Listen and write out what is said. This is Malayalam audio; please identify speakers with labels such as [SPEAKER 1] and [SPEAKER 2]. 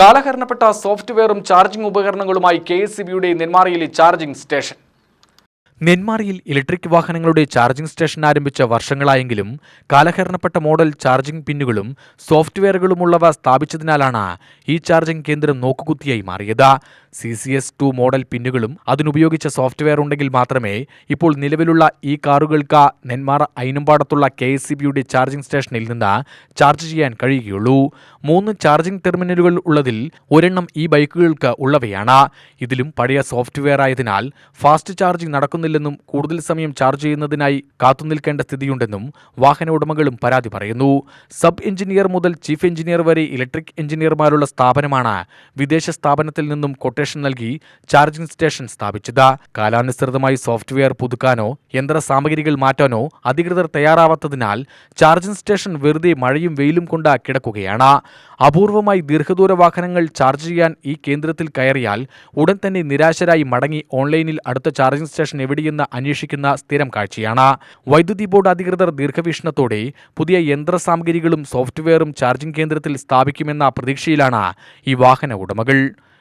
[SPEAKER 1] കാലഹരണപ്പെട്ട സോഫ്റ്റ്വെയറും ചാർജിംഗ് ഉപകരണങ്ങളുമായി കെ എസ് സി ബിയുടെ നെന്മാറയിലെ ചാർജിംഗ് സ്റ്റേഷൻ. നെന്മാറയിൽ ഇലക്ട്രിക് വാഹനങ്ങളുടെ ചാർജിംഗ് സ്റ്റേഷൻ ആരംഭിച്ച വർഷങ്ങളായെങ്കിലും കാലഹരണപ്പെട്ട മോഡൽ ചാർജിംഗ് പിന്നുകളും സോഫ്റ്റ്വെയറുകളുമുള്ളവ സ്ഥാപിച്ചതിനാലാണ് ഈ ചാർജിംഗ് കേന്ദ്രം നോക്കുകുത്തിയായി മാറിയത്. C C S two model പിന്നുകളും അതിനുപയോഗിച്ച സോഫ്റ്റ്വെയർ ഉണ്ടെങ്കിൽ മാത്രമേ ഇപ്പോൾ നിലവിലുള്ള ഈ കാറുകൾക്ക് നെന്മാറ അയിനുംപാടത്തുള്ള കെ എസ് സി ബിയുടെ ചാർജിംഗ് സ്റ്റേഷനിൽ നിന്ന് ചാർജ് ചെയ്യാൻ കഴിയുകയുള്ളൂ. മൂന്ന് ചാർജിംഗ് ടെർമിനലുകൾ ഉള്ളതിൽ ഒരെണ്ണം ഈ ബൈക്കുകൾക്ക് ഉള്ളവയാണ്. ഇതിലും പഴയ സോഫ്റ്റ്വെയർ ആയതിനാൽ ഫാസ്റ്റ് ചാർജിംഗ് നടക്കുന്നില്ലെന്നും കൂടുതൽ സമയം ചാർജ് ചെയ്യുന്നതിനായി കാത്തുനിൽക്കേണ്ട സ്ഥിതിയുണ്ടെന്നും വാഹന ഉടമകളും പരാതി പറയുന്നു. സബ് എഞ്ചിനീയർ മുതൽ ചീഫ് എഞ്ചിനീയർ വരെ ഇലക്ട്രിക് എഞ്ചിനീയർമാരുള്ള സ്ഥാപനമാണ് വിദേശ സ്ഥാപനത്തിൽ നിന്നും കൊട്ടേഷൻ നൽകി ചാർജിംഗ് സ്റ്റേഷൻ സ്ഥാപിച്ചത്. കാലാനുസൃതമായി സോഫ്റ്റ്വെയർ പുതുക്കാനോ യന്ത്ര സാമഗ്രികൾ മാറ്റാനോ അധികൃതർ തയ്യാറാവാത്തതിനാൽ ചാർജിംഗ് സ്റ്റേഷൻ വെറുതെ മഴയും വെയിലും കൊണ്ട് കിടക്കുകയാണ്. അപൂർവമായി ദീർഘദൂര വാഹനങ്ങൾ ചാർജ് ചെയ്യാൻ ഈ കേന്ദ്രത്തിൽ കയറിയാൽ ഉടൻ തന്നെ നിരാശരായി മടങ്ങി ഓൺലൈനിൽ അടുത്ത ചാർജിംഗ് സ്റ്റേഷൻ എവിടെയെന്ന് അന്വേഷിക്കുന്ന സ്ഥിരം കാഴ്ചയാണ്. വൈദ്യുതി ബോർഡ് അധികൃതർ ദീർഘവീക്ഷണത്തോടെ പുതിയ യന്ത്ര സാമഗ്രികളും സോഫ്റ്റ്വെയറും ചാർജിംഗ് കേന്ദ്രത്തിൽ സ്ഥാപിക്കുമെന്ന പ്രതീക്ഷയിലാണ് ഈ വാഹന ഉടമകൾ.